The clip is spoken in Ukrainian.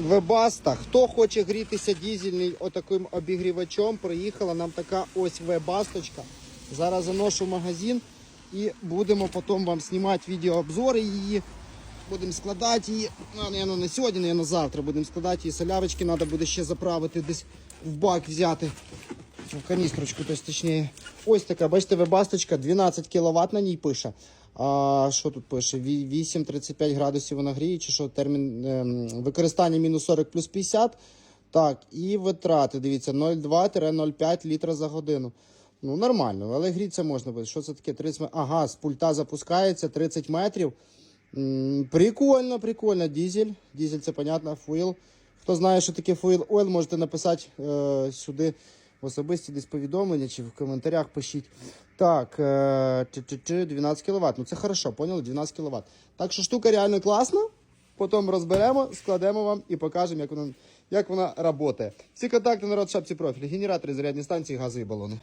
Вебаста. Хто хоче грітися дізельний отаким обігрівачом, приїхала нам така ось вебасточка. Зараз заношу в магазин і будемо потім вам знімати відеообзори її. Будемо складати її. Ну, не сьогодні, наверное, завтра будемо складати її. Солярочки треба буде ще заправити десь в бак взяти. В каністрочку, точніше. Ось така, бачите, вебасточка, 12 кВт на ній пише. А що тут пише? 8-35 градусів вона гріє, чи що термін ем, використання мінус 40 плюс 50. Так, і витрати, дивіться, 0,2-0,5 літра за годину. Ну, нормально, але гріться можна буде. Що це таке? 30 метрів. Ага, з пульта запускається 30 метрів. М, Прикольно, прикольно. Дізель. Дізель, це понятно, фуїл. Хто знає, що таке фуїл ойл, можете написати е, сюди в особисті десь повідомлення чи в коментарях пишіть. Так, е, 12 кВт. Ну це хорошо, поняли? 12 кВт. Так що штука реально класна. Потім розберемо, складемо вам і покажемо, як вона, як вона працює. Всі контакти народ шапці профілі. Генератори, зарядні станції, газові балони.